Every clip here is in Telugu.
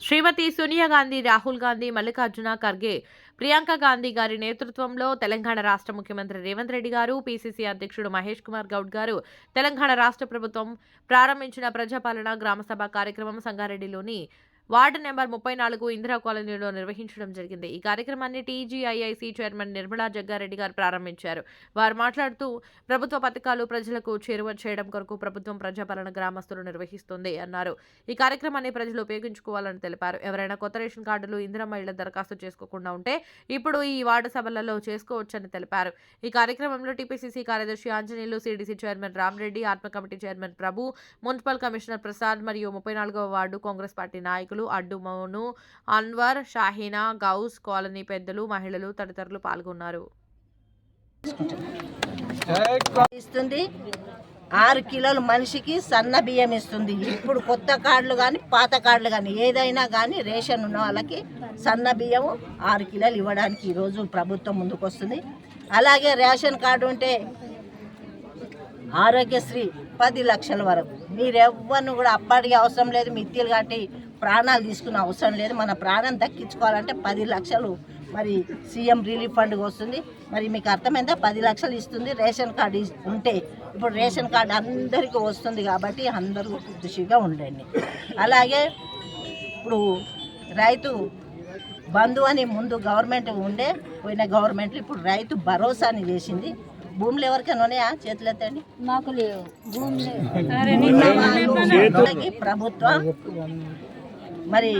శ్రీమతి సోనియా గాంధీ రాహుల్ గాంధీ మల్లికార్జున ఖర్గే ప్రియాంక గాంధీ గారి నేతృత్వంలో తెలంగాణ రాష్ట్ర ముఖ్యమంత్రి రేవంత్ రెడ్డి గారు పీసీసీ అధ్యక్షుడు మహేష్ కుమార్ గౌడ్ గారు తెలంగాణ రాష్ట్ర ప్రభుత్వం ప్రారంభించిన ప్రజాపాలన గ్రామసభ కార్యక్రమం సంగారెడ్డిలోని వార్డు నెంబర్ ముప్పై నాలుగు ఇందిరా కాలనీలో నిర్వహించడం జరిగింది. ఈ కార్యక్రమాన్ని టీజీఐఐసి చైర్మన్ నిర్మలా జగ్గారెడ్డి గారు ప్రారంభించారు. వారు మాట్లాడుతూ ప్రభుత్వ పథకాలు ప్రజలకు చేరువ చేయడం కొరకు ప్రభుత్వం ప్రజాపాలన గ్రామస్తులు నిర్వహిస్తుంది అన్నారు. ఈ కార్యక్రమాన్ని ప్రజలు ఉపయోగించుకోవాలని తెలిపారు. ఎవరైనా కొత్త రేషన్ కార్డులు ఇందిరా మహిళ దరఖాస్తు చేసుకోకుండా ఉంటే ఇప్పుడు ఈ వార్డు సభలలో చేసుకోవచ్చని తెలిపారు. ఈ కార్యక్రమంలో టీపీసీసీ కార్యదర్శి ఆంజనేయులు సిడిసి చైర్మన్ రామ్రెడ్డి ఆత్మ committee chairman Prabhu municipal commissioner Prasad మరియు ముప్పై నాలుగవ వార్డు కాంగ్రెస్ పార్టీ నాయకులు నాయకులు మౌను అన్వర్ షాహీనా గౌస్ కాలనీ పెద్దలు మహిళలు తదితరులు పాల్గొన్నారు. ఇస్తుంది. ఆరు కిలోలు మనిషికి సన్న బియ్యం ఇస్తుంది. ఇప్పుడు కొత్త కార్డులు కానీ పాత కార్డులు కానీ ఏదైనా కానీ రేషన్ ఉన్న వాళ్ళకి సన్న బియ్యం ఆరు కిలోలు ఇవ్వడానికి ఈరోజు ప్రభుత్వం ముందుకు వస్తుంది అలాగే రేషన్ కార్డు ఉంటే ఆరోగ్యశ్రీ పది లక్షల వరకు. మీరు ఎవ్వరిని కూడా అప్పటికి అవసరం లేదు మిత్తిలు కట్టి ప్రాణాలు తీసుకునే అవసరం లేదు. మన ప్రాణం దక్కించుకోవాలంటే పది లక్షలు మరి సీఎం రిలీఫ్ ఫండ్కి వస్తుంది. మరి మీకు అర్థమైందా? పది లక్షలు ఇస్తుంది రేషన్ కార్డు ఉంటే. ఇప్పుడు రేషన్ కార్డు అందరికీ వస్తుంది కాబట్టి అందరూ ఖుషిగా ఉండండి. అలాగే ఇప్పుడు రైతు బంధు అని ముందు గవర్నమెంట్ ఉండే పోయిన గవర్నమెంట్ ఇప్పుడు రైతు భరోసాని చేసింది. భూములు ఎవరికైనా ఉన్నాయా? చేతులు ఎత్తండి. మాకు లేవు. భూమి లేవు. వాళ్ళకి ప్రభుత్వం మరి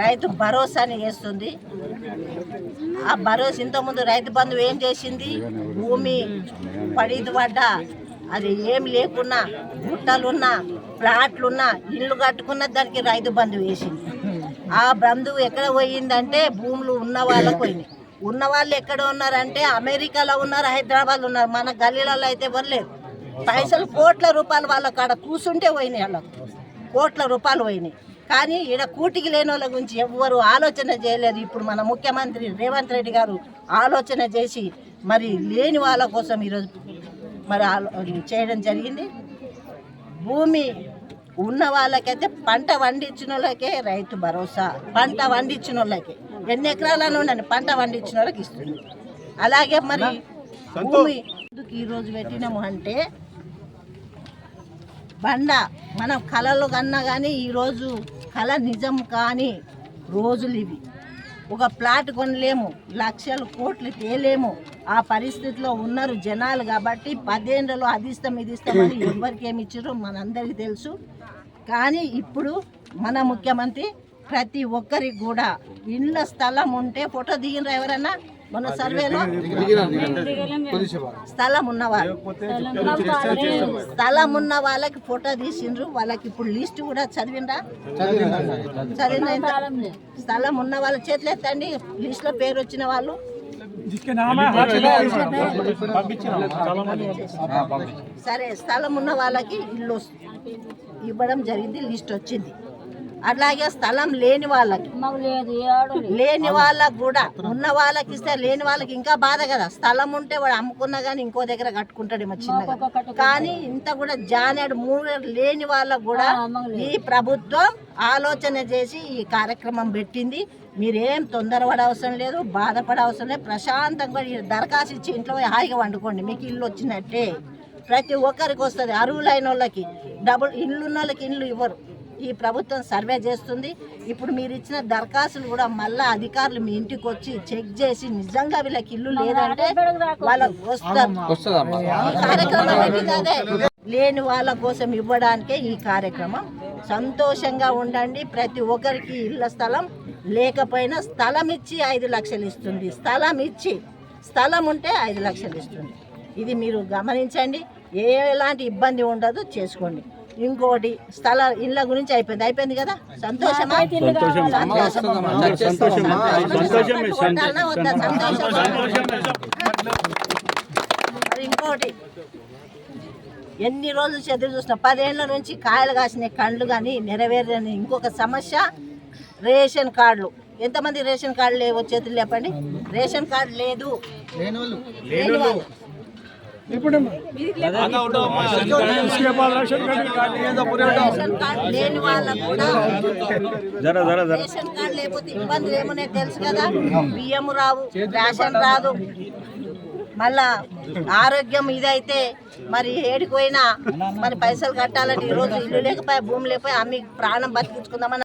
రైతు భరోసాని చేస్తుంది. ఆ భరోసా ఇంతకుముందు రైతు బంధువు ఏం చేసింది? భూమి పడిది పడ్డ. అది ఏం లేకున్నా గుట్టలున్నా ప్లాట్లున్నా ఇల్లు కట్టుకున్న దానికి రైతు బంధువు వేసింది. ఆ బంధువు ఎక్కడ పోయిందంటే భూములు ఉన్న వాళ్ళకు పోయినాయి ఉన్న వాళ్ళు ఎక్కడ ఉన్నారంటే అమెరికాలో ఉన్నారు హైదరాబాద్లో ఉన్నారు. మన గల్లీలలో అయితే వర్లేదు పైసలు కోట్ల రూపాయలు వాళ్ళ కాడ కూర్చుంటే పోయినాయి వాళ్ళకు. కోట్ల రూపాయలు పోయినాయి. కానీ ఈడ కూటికి లేని వాళ్ళ గురించి ఎవ్వరు ఆలోచన చేయలేదు. ఇప్పుడు మన ముఖ్యమంత్రి రేవంత్ రెడ్డి గారు ఆలోచన చేసి మరి లేని వాళ్ళ కోసం ఈరోజు మరి ఆలో- చేయడం జరిగింది. భూమి ఉన్న వాళ్ళకైతే పంట పండించిన వాళ్ళకే రైతు భరోసా పంట పండించిన వాళ్ళకి ఎన్ని ఎకరాలను ఉండండి పంట పండించిన వాళ్ళకి ఇస్తుంది. అలాగే మరి భూమి ఎందుకు ఈరోజు పెట్టినాము అంటే బండ మనం కళలు కన్నా కానీ ఈరోజు కళ నిజం కాని రోజులు ఇవి. ఒక ప్లాట్ కొనలేము లక్షలు కోట్లు తేలేము. ఆ పరిస్థితిలో ఉన్నారు జనాలు కాబట్టి పదేళ్ళలో అది ఇస్తాం ఇది ఇస్తామని ఎవరికి ఏమి ఇచ్చారో మనందరికీ తెలుసు. కానీ ఇప్పుడు మన ముఖ్యమంత్రి ప్రతి ఒక్కరికి కూడా ఇండ్ల స్థలం ఉంటే ఫోటో దిగినరా ఎవరన్నా? మన సర్వేలో స్థలం ఉన్నవారు స్థలం ఉన్న వాళ్ళకి ఫోటో తీసిండ్రు వాళ్ళకి ఇప్పుడు లిస్ట్ కూడా చదివిండ్రా చదివిన స్థలం ఉన్న వాళ్ళ చేతులు ఎత్తండి లిస్ట్లో పేరు వచ్చిన వాళ్ళు సరే స్థలం ఉన్న వాళ్ళకి ఇల్లు ఇవ్వడం జరిగింది లిస్ట్ వచ్చింది అలాగే స్థలం లేని వాళ్ళకి. లేని వాళ్ళకి కూడా ఉన్న వాళ్ళకి ఇస్తే లేని వాళ్ళకి ఇంకా బాధ కదా. స్థలం ఉంటే వాడు అమ్ముకున్నా కానీ ఇంకో దగ్గర కట్టుకుంటాడేమో చిన్నగా. కానీ ఇంత కూడా జానేడు మూడు లేని వాళ్ళకు కూడా ఈ ప్రభుత్వం ఆలోచన చేసి ఈ కార్యక్రమం పెట్టింది. మీరేం తొందరపడ అవసరం లేదు బాధపడ అవసరం లేదు. ప్రశాంతంగా దరఖాస్తు ఇచ్చి ఇంట్లో హాయిగా వండుకోండి. మీకు ఇల్లు వచ్చినట్టే. ప్రతి ఒక్కరికి వస్తుంది. అరువులైన వాళ్ళకి డబుల్ ఇల్లు ఉన్న వాళ్ళకి ఇల్లు ఇవ్వరు. ఈ ప్రభుత్వం సర్వే చేస్తుంది. ఇప్పుడు మీరు ఇచ్చిన దరఖాస్తులు కూడా మళ్ళా అధికారులు మీ ఇంటికి వచ్చి చెక్ చేసి నిజంగా వీళ్ళకి ఇల్లు లేదంటే వాళ్ళకి వస్తారు ఈ కార్యక్రమం. లేని వాళ్ళ కోసం ఇవ్వడానికే ఈ కార్యక్రమం. సంతోషంగా ఉండండి. ప్రతి ఒక్కరికి ఇళ్ళ స్థలం లేకపోయినా స్థలం ఇచ్చి ఐదు లక్షలు ఇస్తుంది. స్థలం ఇచ్చి స్థలం ఉంటే ఐదు లక్షలు ఇస్తుంది. ఇది మీరు గమనించండి. ఏ ఎలాంటి ఇబ్బంది ఉండదు చేసుకోండి. ఇంకోటి స్థల ఇళ్ళ గురించి అయిపోయింది. అయిపోయింది కదా? సంతోషమా? ఇంకోటి. ఎన్ని రోజులు చదువు చూసిన పదేళ్ళ నుంచి కాయలు కాసిన కండ్లు కానీ నెరవేరని ఇంకొక సమస్య రేషన్ కార్డులు. ఎంతమంది రేషన్ కార్డు లేవు చేతులు లేపండి. రేషన్ కార్డు లేదు. లేని వాళ్ళకు కూడా రేషన్ కార్డు లేకపోతే ఇబ్బందులు ఏమనే తెలుసు కదా? బియ్యం రావు రేషన్ రాదు. మళ్ళా ఆరోగ్యం ఇదైతే మరి ఏడిపోయినా మరి పైసలు కట్టాలని ఈరోజు ఇల్లు లేకపోయి భూమి లేకపోయి అమ్మి ప్రాణం బతికించుకుందామని